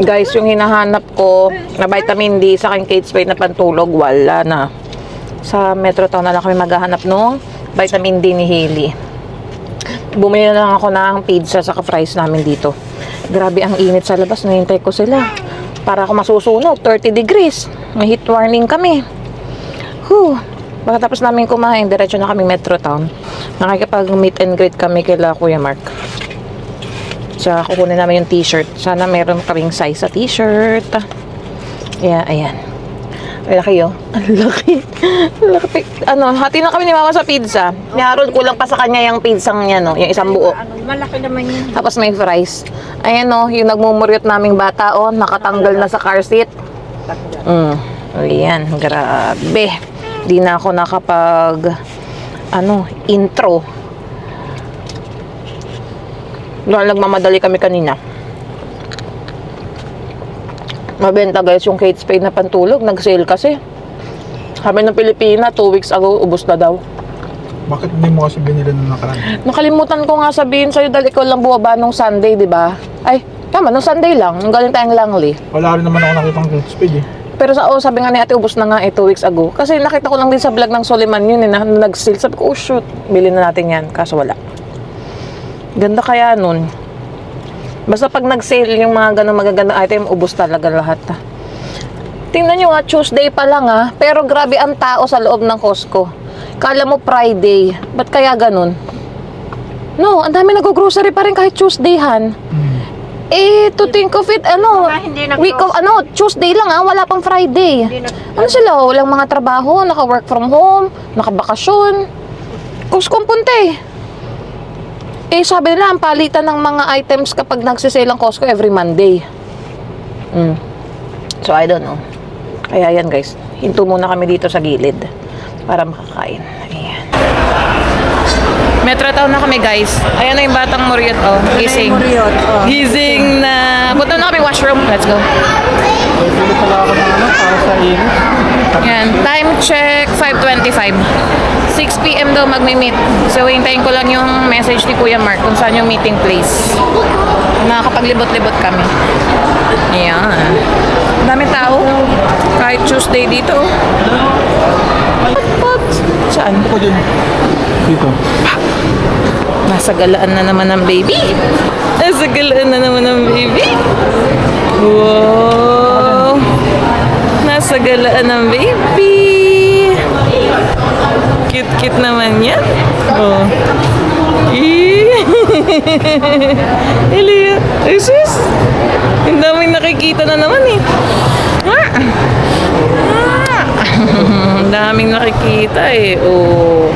Guys, yung hinahanap ko na vitamin D sa aking Kate Spade na pantulog, wala na. Sa Metro Town na lang kami maghahanap nung vitamin D ni Hailey. Bumili na lang ako ng pizza sa fries namin dito. Grabe ang init sa labas. Nahintay ko sila. Para ako masusunog. 30 degrees. May heat warning kami. Whew. Pagkatapos namin kumain, diretso na kami Metro Town. Nakikipag meet and greet kami kila Kuya Mark. Sa kukunin namin yung t-shirt. Sana meron kaming size sa t-shirt. Yeah, ayan. Ang laki oh. Ang laki. Ang laki. Ano, hati na kami ni Mama sa pizza. Ni Harold, kulang pa sa kanya yung pizzang niya, no? Yung isang buo. Ano, malaki naman yun. Tapos may fries. Ayan oh, yung nagmumuryot naming bata oh, nakatanggal na sa car seat. Mm. Ayan, grabe. Di na ako nakapag ano, intro. Dahil nagmamadali kami kanina. Mabenta guys yung Kate Spade na pantulog. Nag-sale kasi. Sabi ng Pilipina, 2 weeks ago, ubos na daw. Bakit hindi mo kasi binili nung nakaraan? Nakalimutan ko nga sabihin sa'yo dahil ikaw lang buwaba nung Sunday, di ba? Ay, tama, nung Sunday lang. Nung galing tayong Langley. Wala rin naman ako nakita ng Great Speed eh. Pero sa oh, sabi nga ni ate, ubos na nga eh, two weeks ago. Kasi nakita ko lang din sa vlog ng Soliman yun eh, na na nag-sale. Sabi ko, oh shoot, bilhin na natin yan. Kaso wala. Ganda kaya nun. Basta pag nag-sale yung mga ganun magagandang item, ubos talaga lahat. ah. Tingnan nyo nga, Tuesday pa lang ah. Pero grabe ang tao sa loob ng Costco. Kala mo Friday. Ba't kaya ganun? No, ang dami nag-grocery pa rin kahit Tuesday, han. Hmm. Eh, to think of it, ano, week of, ano, Tuesday lang ah, wala pang Friday. Ano sila, oh, walang mga trabaho, naka-work from home, naka-bakasyon. Costco ang punta eh. Eh, sabi nila, ang palitan ng mga items kapag nagsisale ang Costco every Monday. Mm. So, I don't know. Kaya yan, guys. Hinto muna kami dito sa gilid para makakain. Ayan. Metro Town na kami, guys. Ayan na yung batang Moriot, oh. Gising. Muriot, oh. Gising na. Punta na kami washroom. Let's go. Pili pala ako ng ano, para sa init. Yan. Time check, 5.25. 6 p.m. daw magmi-meet. So, hintayin ko lang yung message ni Kuya Mark kung saan yung meeting place. Nakakapaglibot-libot kami. Ayan. Dami tao. Kahit Tuesday dito. Pot-pot. Saan? Ako dyan. Dito. Nasa galaan na naman ng baby. Nasa galaan na naman ng baby. Wow. Nasa galaan ng baby. Cute-cute naman yan. Oh. Elia. Jesus. Ang daming nakikita na naman eh. Ah. Ah. Ang daming nakikita eh. Oh.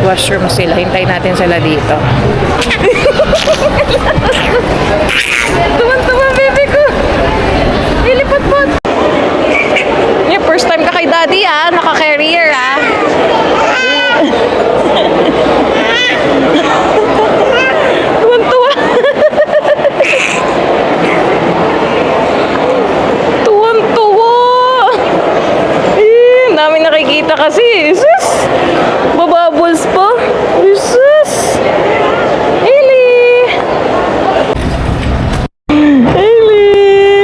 Washroom sila. Hintayin natin sila dito. Tuwan-tuwa, baby ko. Lilipat-pot. Yeah, first time ka kay daddy ah. Naka-carrier ah. Tuwan-tuwa. Tuwan-tuwa. Eh, dami nakikita kasi. Sus! Bababbles pa. Sus! Eli! Eli!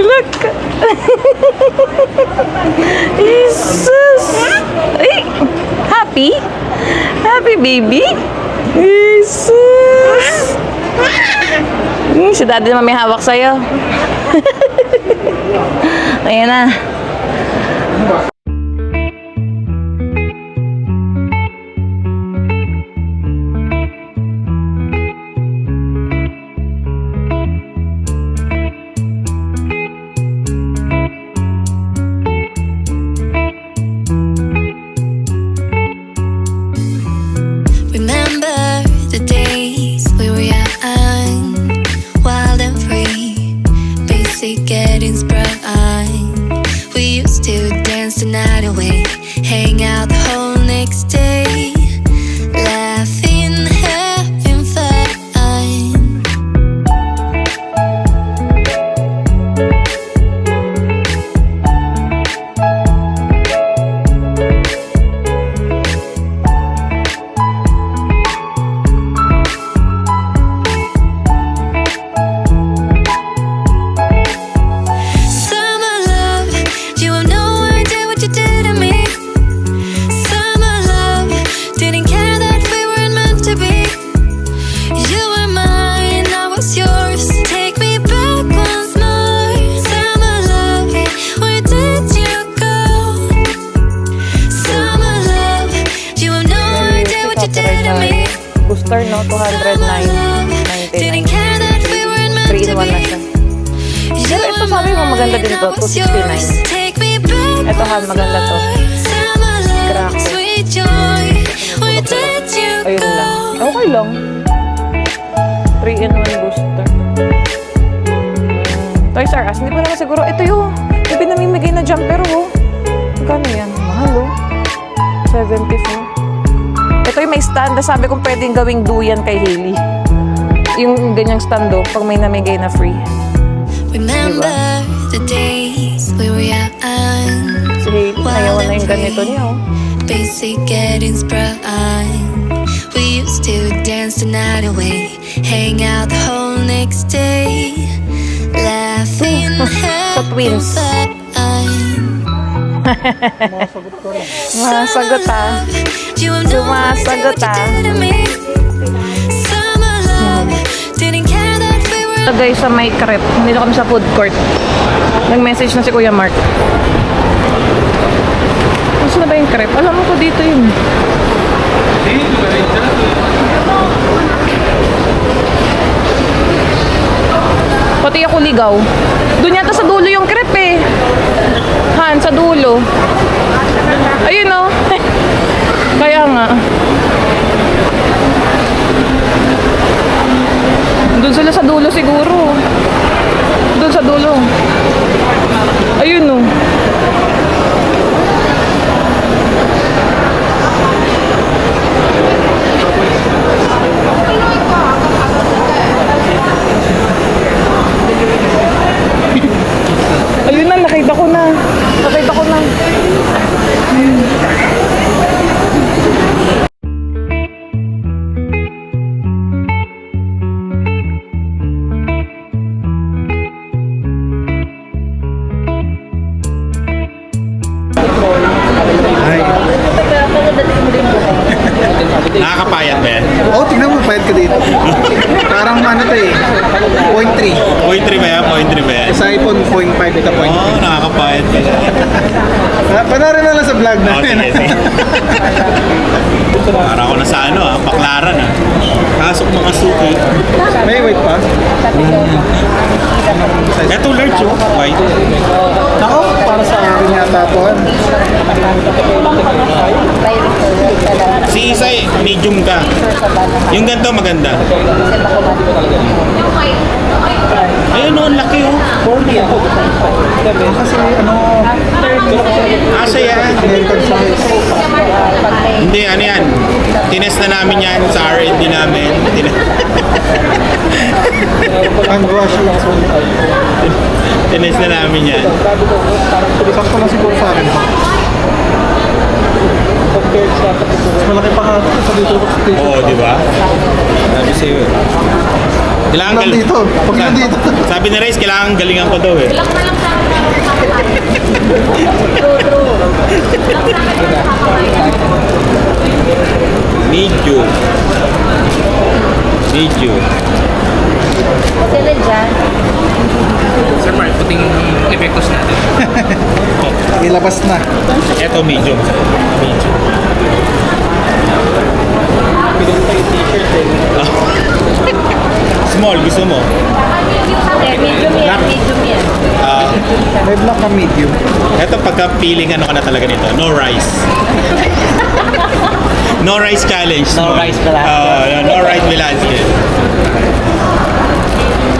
Look! Jesus! Ay! Happy? Happy baby? Jesus! Hmm, si daddy naman may hawak sa'yo. Ayan na. Booster, no? 209.99. Didn't care that we weren't meant 3 in to 1 na siya. Pero ito sabi mo, maganda din to, 269. Take me back Ito, Han, maganda to. You Ayun lang. Okay lang. 3 in 1 booster. Toys R Us. Hindi ko naman siguro. Ito yung yung pinamimigay na jumper, oh. Magkano yan? Mahal, oh. 74. May stand na sabi kong pwedeng gawing duyan kay Hailey. Yung ganyang stand, oh, pag may namigay na free. Remember the days we were young. Si Hailey, nayawan na yung ganito niya, oh. Basic getting sprung. We used to dance the night away, hang out the whole next day, laughing, Sa twins. Masagot, ah. Sumasagot, ah. Guys, sa may crepe. Nandito kami sa food court. Nag-message na si Kuya Mark. Gusto na ba yung crepe? Alam ko dito yun. Pati ako ligaw. Doon yata sa dulo yung crepe eh. Han, sa dulo. Ayun oh. Kaya nga. Doon sila sa dulo siguro. Doon sa dulo. Ayun oh. Ayun na, nakita ko na. Nakita ko na. Ay. Nakakapayat ba yan? Oh, tingnan mo, payat ka dito. Parang ano to eh. Point 3. Point 3 ba yan? Point 3 ba yan? Sa iPhone, point 5. Ito, point Oo, oh, nakakapayat ka. 3. Ah, Panoorin na lang sa vlog Oo, natin. sige, sige. Para ako na sa ano ah, paklaran ah. Pasok mga suki. May wait pa. Eto large oh, white. Ako, para sa akin yata po. Si Medium ka. Yung ganito maganda. Ayun oh, ang laki oh. Kasi ano, Asa yan? American size. Hindi, ano yan? Tines na namin yan sa R&D namin. Brush lang. Tines na namin yan. Sakto na siguro sa akin. Mas malaki pa nga ito sa dito. Oo, di ba? Sabi sa'yo eh. Kailangan gal- Nandito. Pag Sa- nandito. Sabi ni Rice, kailangan galingan ko daw eh. Medyo. Medyo. Sir Mark, puting epektos natin. Ilabas na. Ito medyo. Medyo. Small, gusto mo? Medium yan, medium yan. Ah, May black na medium. Ito pagka feeling ano ka na talaga nito, no rice. no rice challenge. No rice pala. Uh, no rice Velasquez.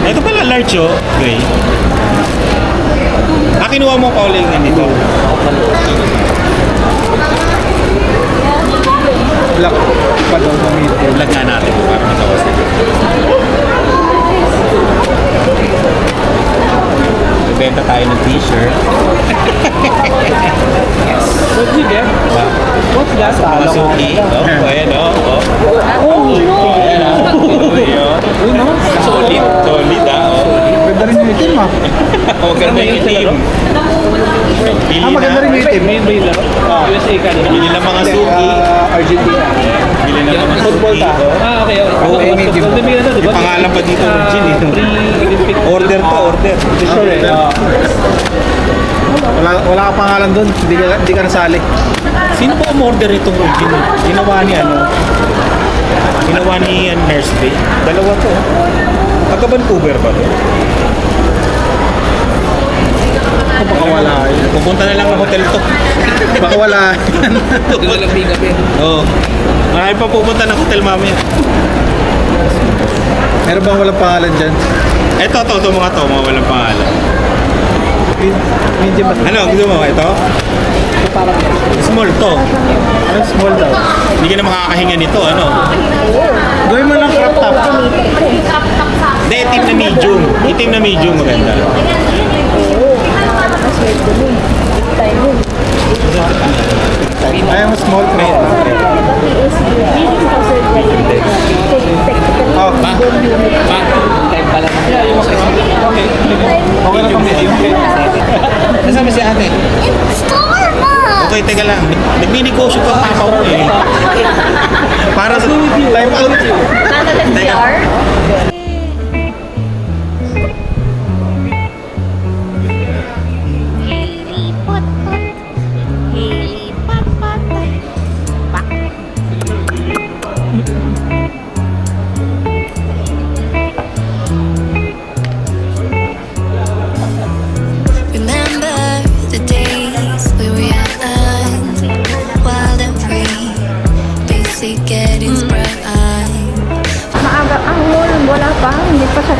Ito pala large oh. Okay. Ah, kinuha mo pa ulit nito. Black pa daw na medium. Vlog nga natin para matawas nito. Benta tayo ng t-shirt. What's you get? What's that? Mga suki. Oh, ayan oh. oh. Oh, ayan oh. Oh, yun. Solid. Solid ah. Oh. Ganda rin yung itim ah. Oh, yung team. Pili Ah, maganda rin na. yung itim. May may lang. USA ka din. Bili ng mga suki. Ah, Argentina. Bili ng mga Football suki. ta. Ah, okay. okay. Oo, eh, medium. Football na ano, di ba? May pangalan pa dito, Ah, Gin, eh. Order to, order. Sure eh. Ah. Wala, wala ka pangalan doon. Hindi ka, hindi ka nasali. Sino po umorder itong gin? Ginawa ni ano? Ginawa ni uh, Nurse. Dalawa to. Taga Vancouver ba to? Baka wala yun. Pupunta na lang ng hotel to. Baka wala yan. Walang pick up eh. Oo. Marami pa pupunta ng hotel mamaya. Meron bang walang pangalan dyan? Ito, to, to mga to, mga walang pangalan. Ano, gusto mo? Ito? Small to. Ano, small daw. Hindi ka na makakahinga nito, ano? Gawin mo ng crop top. Hindi, itim na medium. Itim na medium maganda. Ayaw mo small crop top. Oh, Pa? Pa? Time pala. okay na pa medium. Nasaan si ate? Okay, teka lang. Nagninegosyo pa papa mo eh.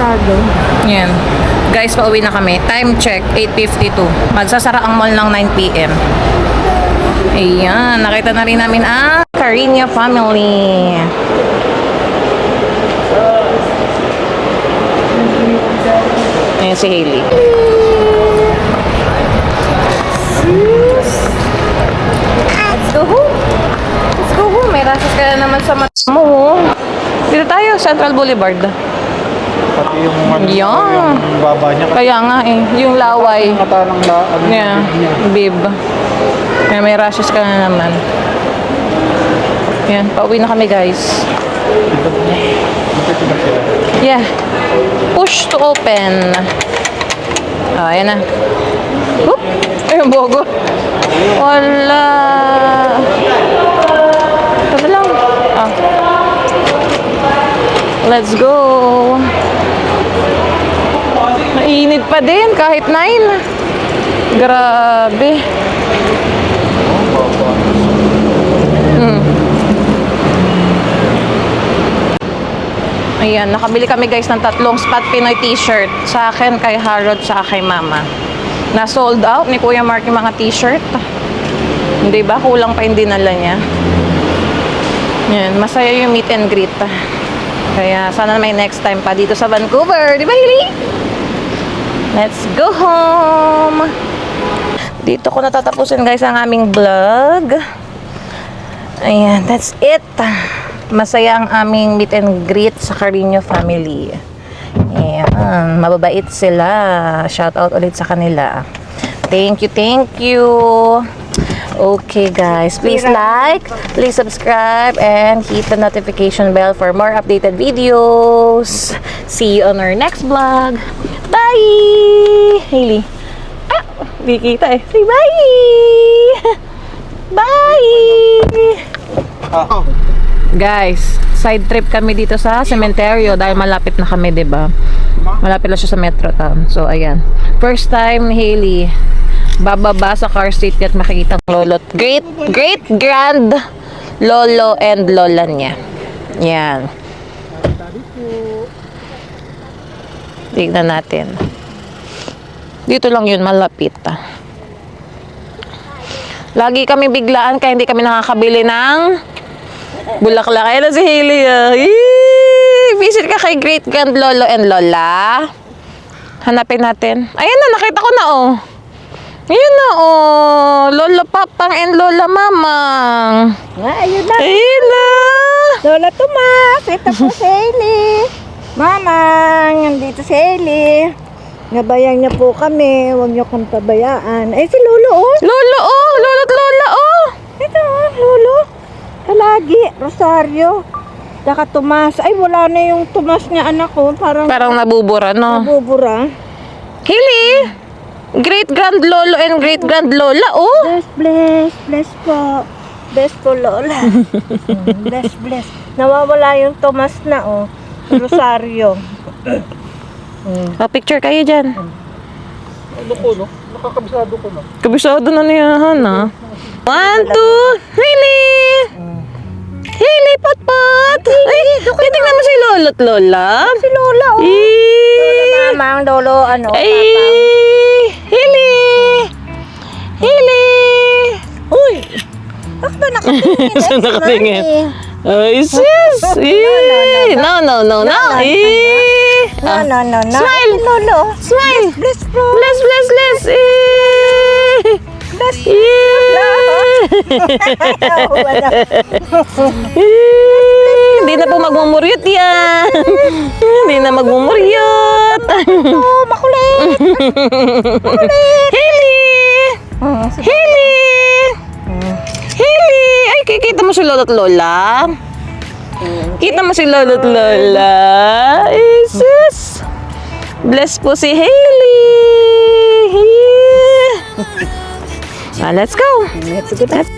sarado. Yan. Guys, pauwi na kami. Time check, 8.52. Magsasara ang mall ng 9pm. Ayan, nakita na rin namin ang Carino family. Ayan si Hailey. Let's go home. Let's go home. May rasas ka na naman sa mata mo. Dito tayo, Central Boulevard. Pati yung, ano, Yeah. yung baba niya. Kaya nga eh, yung laway. Mata ng la, ano, Yeah, bib. Kaya may rashes ka na naman. Yan, pauwi na kami guys. Yeah. Push to open. Ah, ayan na. Oop! Ayun, bogo. Wala. Ito lang. Ah. Let's go. Mainit pa din kahit 9. Grabe. Hmm. Ayan, nakabili kami guys ng tatlong Spot Pinoy t-shirt. Sa akin, kay Harold, sa kay Mama. Na sold out ni Kuya Mark yung mga t-shirt. Hindi ba? Kulang pa yung dinala niya. Yan, masaya yung meet and greet. Kaya sana may next time pa dito sa Vancouver. Di ba, Hili? Let's go home! Dito ko natatapusin guys ang aming vlog. Ayan, that's it. Masaya ang aming meet and greet sa Carino family. Ayan, mababait sila. Shout out ulit sa kanila. Thank you, thank you. Okay guys, please like, please subscribe, and hit the notification bell for more updated videos. See you on our next vlog. Bye! Hailey. Ah, di kita eh. Say bye! Bye! Oh. Guys, side trip kami dito sa cementerio dahil malapit na kami, 'di ba? Malapit lang siya sa Metro Town. So ayan. First time ni Hailey bababa sa car seat at makikita ang lolo. Great, great grand lolo and lola niya. Yan. Tignan natin. Dito lang yun, malapit. ah. Lagi kami biglaan kaya hindi kami nakakabili ng bulaklak. Ayan na si Hailey. ah. Visit ka kay great grand lolo and lola. Hanapin natin. Ayan na, nakita ko na oh. Ayan na oh. Lola Papang and Lola Mamang. Nga, ayun na. Ayun na. Lola Tomas, ito po si Hailey. Mamang, nandito si Hailey. Nabayang niya po kami, huwag niyo kang pabayaan. Eh, si Lolo, oh. Lolo oh. Lolo at Lola oh. Ito, oh, Lolo. Kalagi, Rosario. Saka Tomas. Ay, wala na yung Tomas niya anak ko. Parang Parang nabubura no. nabubura. Hailey. Great grand lolo and great grand lola oh. Bless, bless, bless po. Bless po, Lola. Mm, bless, bless. Nawawala yung Tomas na, oh. Rosario. Pa picture kayo dyan. Ano ko, no? Nakakabisado ko, no? Kabisado na niya, ha? One, two, Hailey! Hailey, pat-pat! Ay, titignan mo si Lolo at Lola. Si Lola, oh. Eh, Mama, ang lolo, ano, Ay. Hailey! Hailey! Uy! Bakit ba nakatingin? Saan nakatingin? Ay, sis! Eh, No, no, no, no. Eh! No, no, no, no. Smile. Lolo. Smile! Bless, bro. Bless, bless, bless! Eh! Yeah! Eh, Hindi na po magmumuryot yan. Hindi na magmumuryot. Oh, makulit. Haley! Mm, si- Haley! Haley! Ay, kikita mo si Lolo at Lola? Kita mo si Lolo at Lola? Jesus! Bless po si Haley! Ah, let's go! Let's go.